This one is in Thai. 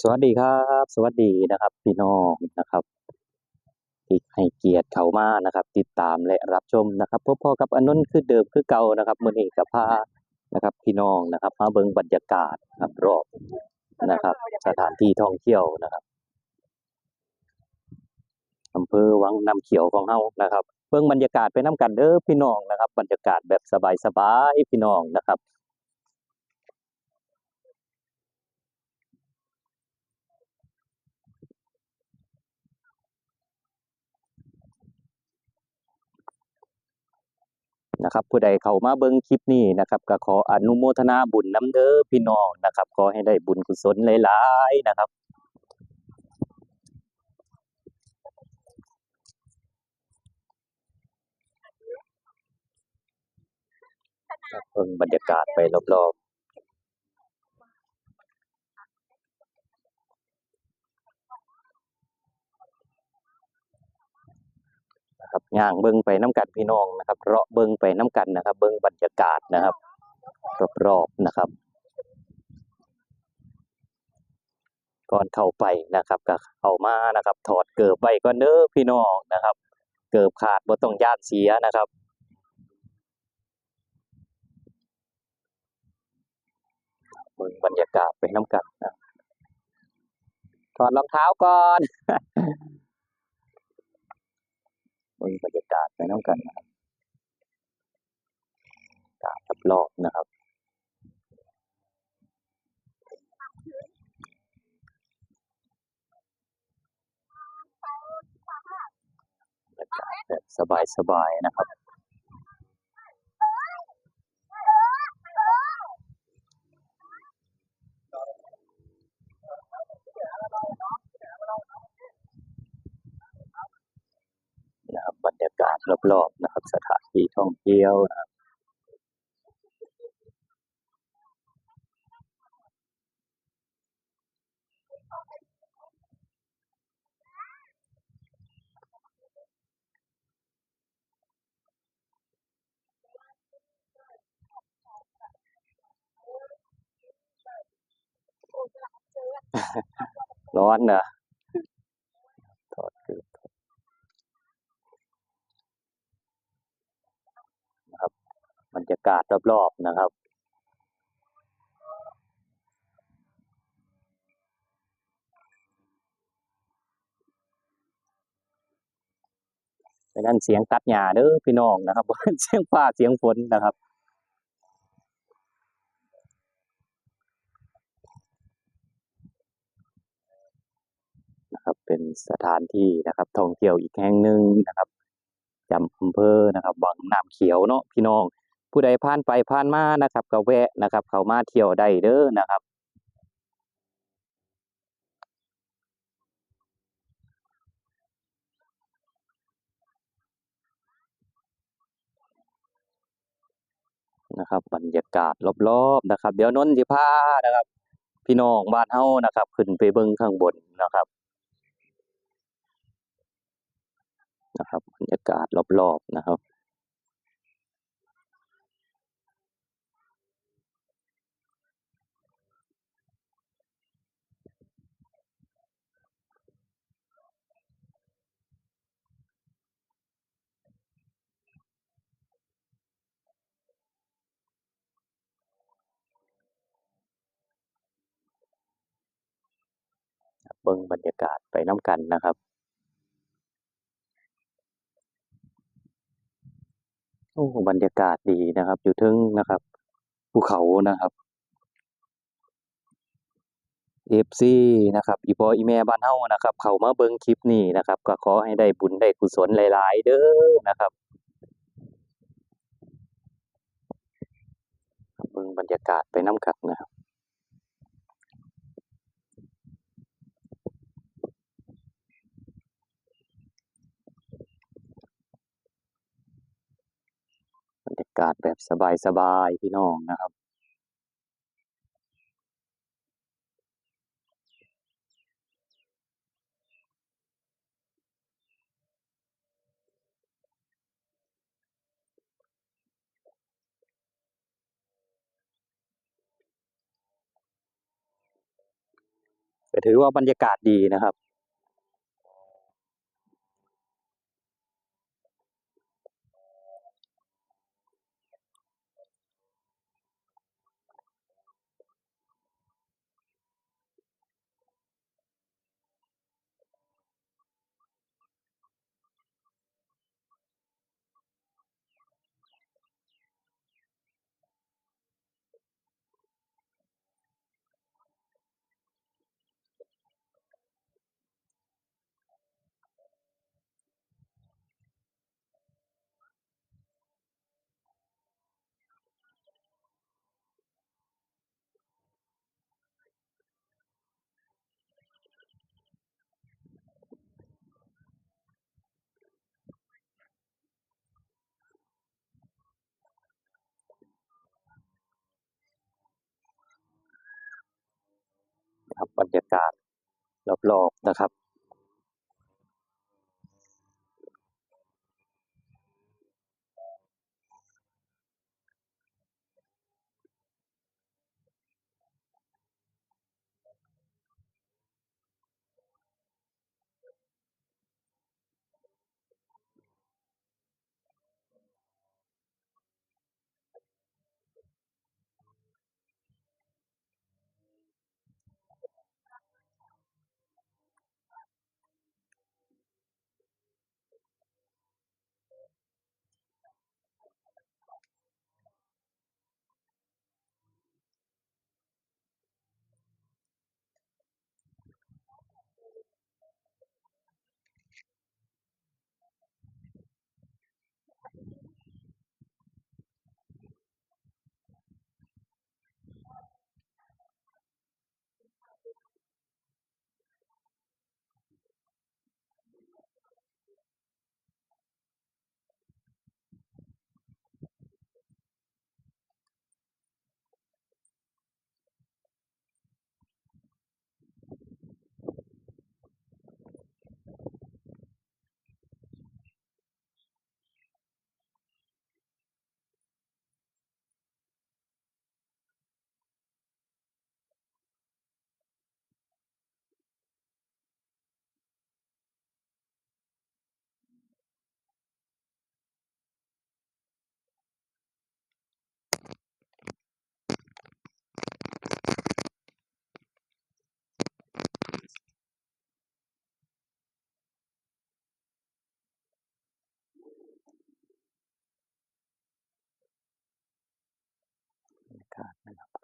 สวัสดีครับ สวัสดีนะครับพี่น้องนะครับที่ให้เกียรติเขามานะครับ ติดตามและรับชมนะครับพบพ่อกับอนนท์คือเดิมคือเก่านะครับมื้อนี้ก็พานะครับพี่น้องนะครับมาเบิ่งบรรยากาศครับรอบนะครับ สถานที่ท่องเที่ยวนะครับอำเภอวังน้ำเขียวของเฮานะครับเบิ่งบรรยากาศไปน้กันเด้อพี่น้องนะครับ บรรยากาศแบบสบายๆพี่น้องนะครับ นะครับผู้ใดเข้ามาเบิ่งคลิปนี้นะครับก็ขออนุโมทนาบุญน้ำเด้อพี่น้องนะครับขอให้ได้บุญกุศลหลายๆนะครับเบิ่งบรรยากาศไปรอบๆ นะครับย่างเบิ่งไปน้ำกันพี่น้องนะครับเลาะเบิ่งไปน้ำกันนะครับ เบิ่งบรรยากาศนะครับรอบๆนะครับ ก่อนเข้าไปนะครับก็เข้ามานะครับ ถอดเกิบไว้ก่อนเด้อพี่น้องนะครับ เกิบขาดบ่ต้องย่านเสียนะครับเบิ่งบรรยากาศไปน้ำกันนะถอดรองเท้าก่อน มีบรรยากาศไปน้องกันนะครับตากาศรอบๆนะครับบรรยากาศแบบสบายๆนะครับบรรยากาศรอบๆนะครับ ส ถานที่ท่องเที่ยวนะครับร้อนนะถอดเกือบนะครับ บรรยาศรอบๆนะครับ ดังนั้นเสียงตัดหญ้าเด้อพี่น้องนะครับเสียงฟ้าเสียงฝนนะครับนะครับเป็นสถานที่นะครับท่องเที่ยวอีกแห่งหนึ่งนะครับจำอำเภอนะครับวังน้ำเขียวเนาะพี่น้อง ผู้ใดผ่านไปผ่านมานะครับก็แวะนะครับ เข้ามาเที่ยวได้เด้อนะครับนะครับ บรรยากาศรอบๆนะครับ เดี๋ยวนนท์สิพานะครับ พี่น้องบ้านเฮานะครับ ขึ้นไปเบิ่งข้างบนนะครับนะครับบรรยากาศรอบๆนะครับ เบิ่งบรรยากาศไปน้ำกันนะครับ โอ้บรรยากาศดีนะครับ อยู่ทึงนะครับภูเขานะครับ FC นะครับอีพออีแม่บ้านเฮานะครับ เข้ามาเบิ่งคลิปนี้นะครับ ก็ขอให้ได้บุญได้กุศลหลาย ๆ เด้อนะครับเบิ่งบรรยากาศไปน้ำกันนะครับ บรรยากาศแบบสบายๆพี่น้องนะครับ ก็ถือว่าบรรยากาศดีนะครับ บรรยากาศรอบๆนะครับ บร